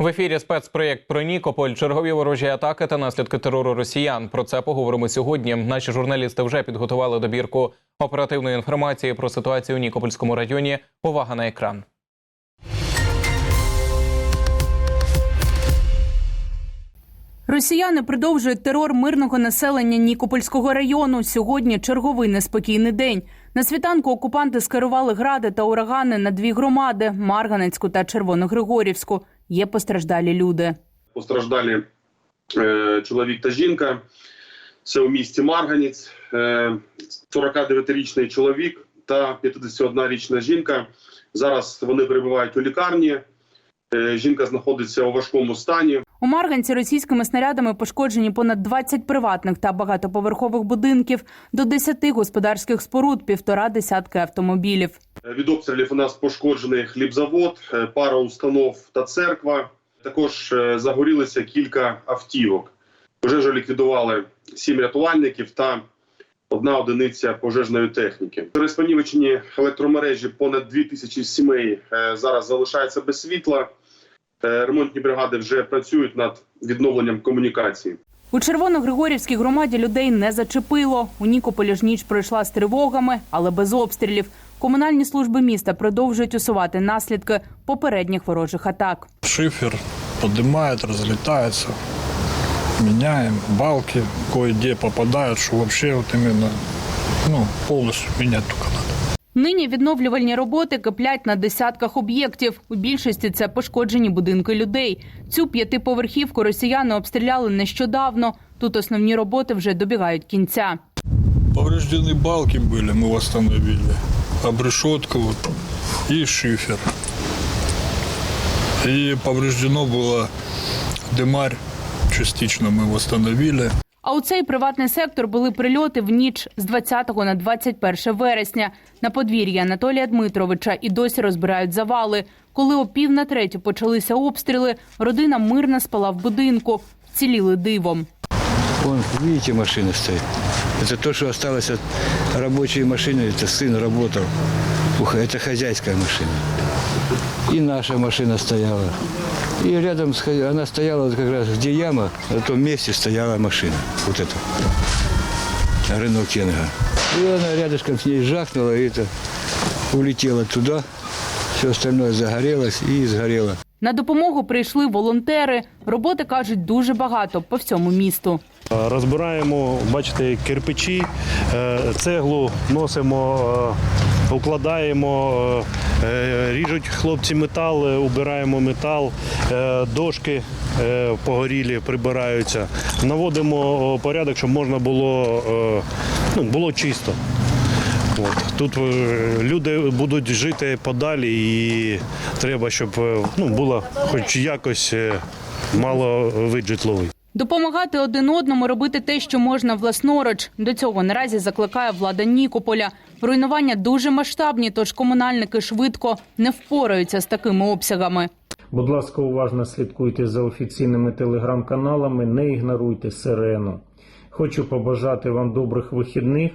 В ефірі спецпроєкт про Нікополь, чергові ворожі атаки та наслідки терору росіян. Про це поговоримо сьогодні. Наші журналісти вже підготували добірку оперативної інформації про ситуацію у Нікопольському районі. Увага на екран. Росіяни продовжують терор мирного населення Нікопольського району. Сьогодні черговий неспокійний день. На світанку окупанти скерували гради та урагани на дві громади Марганецьку та Червоногригорівську. Є постраждалі люди. Постраждалі е, чоловік та жінка. Це у місті Марганець, е, 49-річний чоловік та 51-річна жінка. Зараз вони перебувають у лікарні. Е, жінка знаходиться у важкому стані. У Марганці російськими снарядами пошкоджені понад 20 приватних та багатоповерхових будинків, до 10 господарських споруд, півтора десятки автомобілів. Е, Від обстрілів у нас пошкоджений хлібзавод, е, пара установ та церква. Також е, загорілися кілька автівок. Пожежу ліквідували сім рятувальників та одна одиниця пожежної техніки. Через понівечені електромережі понад 2 тисячі сімей зараз залишаються без світла. Е, Ремонтні бригади вже працюють над відновленням комунікації. У Червоногригорівській громаді людей не зачепило. У Нікополі ж ніч пройшла з тривогами, але без обстрілів. Комунальні служби міста продовжують усувати наслідки попередніх ворожих атак. Шифер поднимает, разлетается. Меняем балки, кое-где попадают, что вообще вот именно ну, полностью менять только надо. Нині відновлювальні роботи киплять на десятках об'єктів. У більшості це пошкоджені будинки людей. Цю п'ятиповерхівку росіяни обстріляли нещодавно. Тут основні роботи вже добігають кінця. Повреждены балки были, мы восстановили. Обрешетка вот и шифер. И повреждено было дымарь, частично мы восстановили. А у цей приватний сектор були прильоти в ніч з 20 на 21 вересня. На подвір'ї Анатолія Дмитровича і досі розбирають завали. Коли о пів на третю почалися обстріли, родина мирно спала в будинку. Ціліли дивом. Вон, видите, машина стоит. Это то, что осталось от рабочей машины. Это сын работал. Ух, это хозяйская машина. И наша машина стояла. И рядом с хозя- она стояла вот как раз где яма, на том месте стояла машина. Вот эта. Рено Кенга. И она рядышком с ней жахнула, и это улетела туда. Все остальное загорелось и сгорело. На допомогу прийшли волонтери. Роботи кажуть дуже багато по всьому місту. Розбираємо, бачите, кирпичі, е, цеглу носимо, е, укладаємо, е, ріжуть хлопці метал, е, убираємо метал, е, дошки е, погорілі прибираються. Наводимо порядок, щоб можна було, е, ну, було чисто. От. Тут е, люди будуть жити подалі і треба, щоб е, ну, було хоч якось е, мало вид житловий. Допомагати один одному робити те, що можна власноруч. До цього наразі закликає влада Нікополя. Руйнування дуже масштабні, тож комунальники швидко не впораються з такими обсягами. Будь ласка, уважно слідкуйте за офіційними телеграм-каналами, не ігноруйте сирену. Хочу побажати вам добрих вихідних.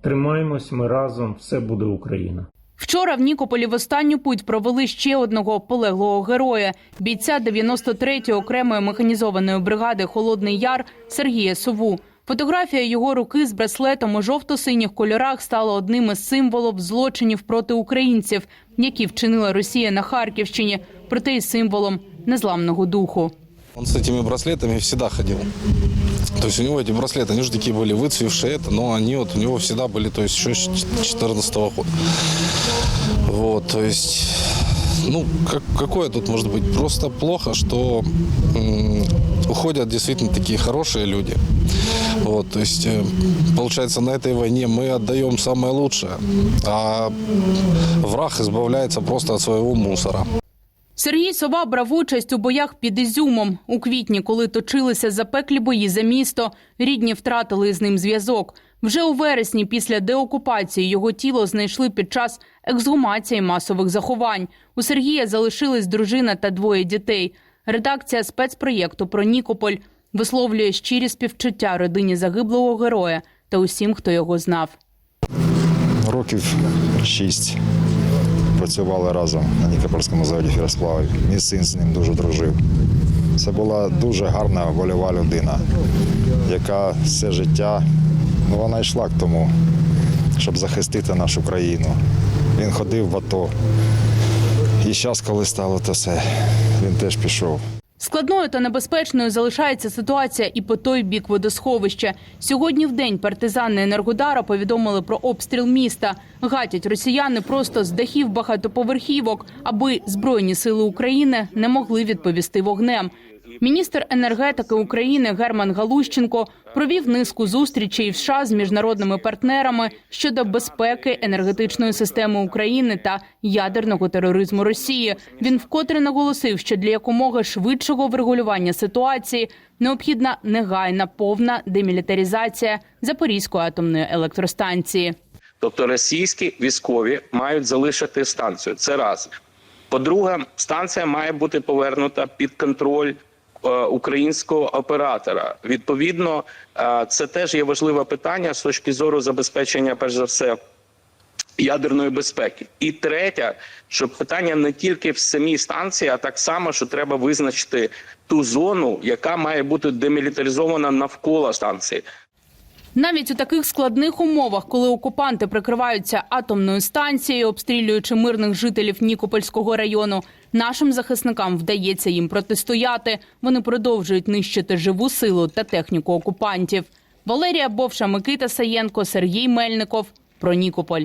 Тримаємось, ми разом, все буде Україна. Вчора в Нікополі в останню путь провели ще одного полеглого героя бійця 93-ї окремої механізованої бригади Холодний Яр Сергія Сову. Фотографія його руки з браслетом у жовто-синіх кольорах стала одним із символів злочинів проти українців, які вчинила Росія на Харківщині, проте й символом незламного духу. Он с этими браслетами всегда ходил. То есть у него эти браслеты, они же такие были выцвевшие, это, но они вот у него всегда были, то есть еще с 2014 года. Вот, то есть, ну, как, какое тут может быть? Просто плохо, что м, уходят действительно такие хорошие люди. Вот, то есть, э, получается, на этой войне мы отдаем самое лучшее, а враг избавляется просто от своего мусора. Сергій Сова брав участь у боях під Ізюмом. У квітні, коли точилися запеклі бої за місто, рідні втратили з ним зв'язок. Вже у вересні, після деокупації, його тіло знайшли під час ексгумації масових заховань. У Сергія залишились дружина та двоє дітей. Редакція спецпроєкту про Нікополь висловлює щирі співчуття родині загиблого героя та усім, хто його знав. років шість працювали разом на Нікопольському заводі фіросплавів. Мій син з ним дуже дружив. Це була дуже гарна вольова людина, яка все життя ну, вона йшла к тому, щоб захистити нашу країну. Він ходив в АТО. І зараз, коли стало те все, він теж пішов. Складною та небезпечною залишається ситуація і по той бік водосховища. Сьогодні в день партизани Енергодара повідомили про обстріл міста. Гатять росіяни просто з дахів багатоповерхівок, аби збройні сили України не могли відповісти вогнем. Міністр енергетики України Герман Галущенко провів низку зустрічей в США з міжнародними партнерами щодо безпеки енергетичної системи України та ядерного тероризму Росії. Він вкотре наголосив, що для якомога швидшого врегулювання ситуації необхідна негайна повна демілітаризація Запорізької атомної електростанції. Тобто російські військові мають залишити станцію. Це раз. По-друге, станція має бути повернута під контроль українського оператора. Відповідно, е, це теж є важливе питання з точки зору забезпечення, перш за все, ядерної безпеки. І третє, що питання не тільки в самій станції, а так само, що треба визначити ту зону, яка має бути демілітаризована навколо станції. Навіть у таких складних умовах, коли окупанти прикриваються атомною станцією, обстрілюючи мирних жителів Нікопольського району, нашим захисникам вдається їм протистояти. Вони продовжують нищити живу силу та техніку окупантів. Валерія Бовша, Микита Саєнко, Сергій Мельников. Про Нікополь.